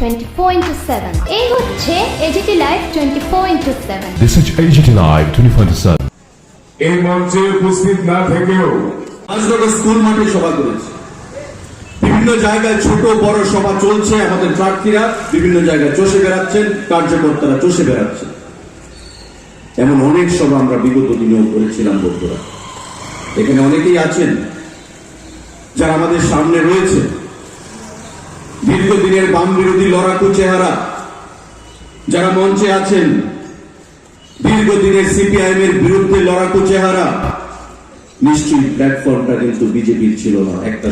Twenty four into seven এই হচ্ছে AGT live twenty four into seven This is AGT Live 24 এই মঞ্চে উপস্থিত না থেকেও আজ স্কুল মাঠে সভা করেছি। বিভিন্ন জায়গায় ছোট বড় সভা চলছে আমাদের প্রার্থীরা। বিভিন্ন জায়গায় চষে বেড়াচ্ছেন কার্যকর্তারা চষে বেড়াচ্ছেন এমন অনেক সভা আমরা বিগত দিনেও করেছিলাম বন্ধুরা। এখানে অনেকেই আছেন যারা আমাদের সামনে রয়েছে। দীর্ঘদিনের বাম বিরোধী লড়াকু চেহারা যারা মঞ্চে আছেন, দীর্ঘদিনের সিপিআইএম এর বিরুদ্ধে লড়াকু চেহারা, নিশ্চয়ই প্ল্যাটফর্মটা কিন্তু বিজেপির ছিল না। একটা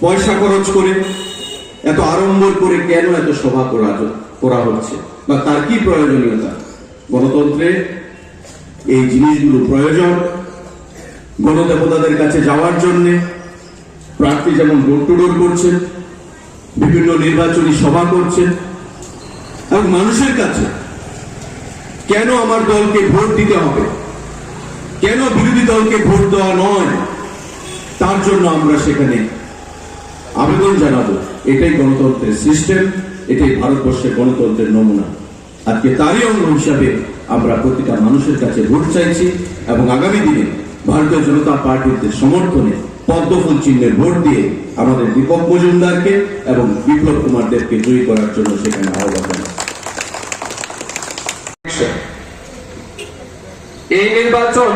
পয়সা খরচ করে, এত আড়ম্বর করে কেন এত সভা করা করা হচ্ছে? বা তার কি প্রয়োজনীয়তা? গণতন্ত্রে এই জিনিসগুলো প্রয়োজন। গণদেবতাদের কাছে যাওয়ার জন্য প্রার্থী যেমন ডোর টু ডোর করছেন বিভিন্ন নির্বাচনী সভা করছেন এবং মানুষের কাছে কেন আমার দলকে ভোট দিতে হবে? কেন বিরোধী দলকে ভোট দেওয়া নয়? তার জন্য আমরা সেখানে আবেদন জানাব। এটাই গণতন্ত্রের সিস্টেম, এটাই ভারতবর্ষের গণতন্ত্রের নমুনা। আজকে তারই অঙ্গ হিসাবে আমরা প্রতিটা মানুষের কাছে ভোট চাইছি এবং আগামী দিনে ভারতীয় জনতা পার্টির সমর্থনে পদ্মফুল চিহ্নের ভোট দিয়ে আমাদের দীপক মজুমদারকে এবং বিপ্লব কুমার দেবকে জয়ী করার জন্য সেখানে আহ্বান এই নির্বাচন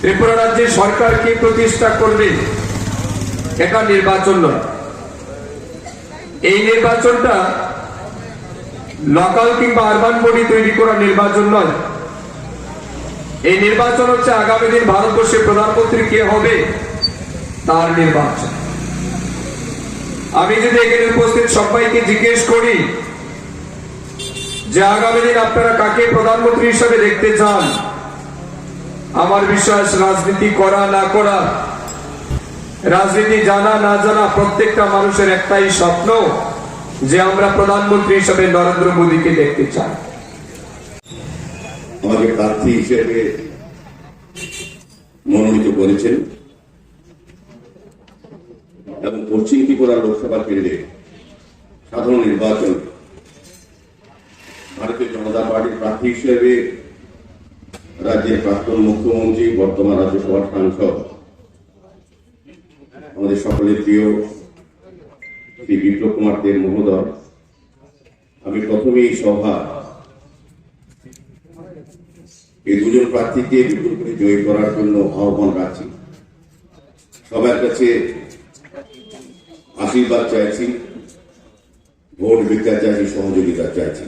ত্রিপুরা রাজ্যের সরকারকে প্রতিষ্ঠা করবে এটা নির্বাচন নয়। এই নির্বাচনটা লোকাল কিংবা আরবান বডি তৈরি করা নির্বাচন নয়। এই নির্বাচন হচ্ছে আগামী দিন ভারতবর্ষের প্রধানমন্ত্রী কে হবে? তার নির্বাচন। আমি যদি এখানে উপস্থিত সবাইকে জিজ্ঞেস করি যে আগামী দিন আপনারা কাকে প্রধানমন্ত্রী হিসেবে দেখতে চান? আমার বিশ্বাস রাজনীতি করা না করা, রাজনীতি জানা না জানা প্রত্যেকটা মানুষের একটাই স্বপ্ন যে আমরা প্রধানমন্ত্রী হিসেবে নরেন্দ্র মোদীকে দেখতে চাই। আমাকে প্রার্থী হিসেবে মনোনীত করেছেন এবং পশ্চিম ত্রিপুরা লোকসভা কেন্দ্রে সাধারণ নির্বাচন ভারতীয় জনতা পার্টির প্রার্থী হিসেবে রাজ্যের প্রাক্তন মুখ্যমন্ত্রী, বর্তমান রাজ্যসভার সাংসদ, আমাদের সকলের প্রিয় শ্রী বিপ্লব কুমার দেব মহোদয়, আমি প্রথমে এই সভা এই দুজন প্রার্থীকে বিপুল করে জয়ী করার জন্য আহ্বান রাখছি সবার কাছে আশীর্বাদ চাইছি, ভোট ভিক্ষা চাইছি, সহযোগিতা চাইছি।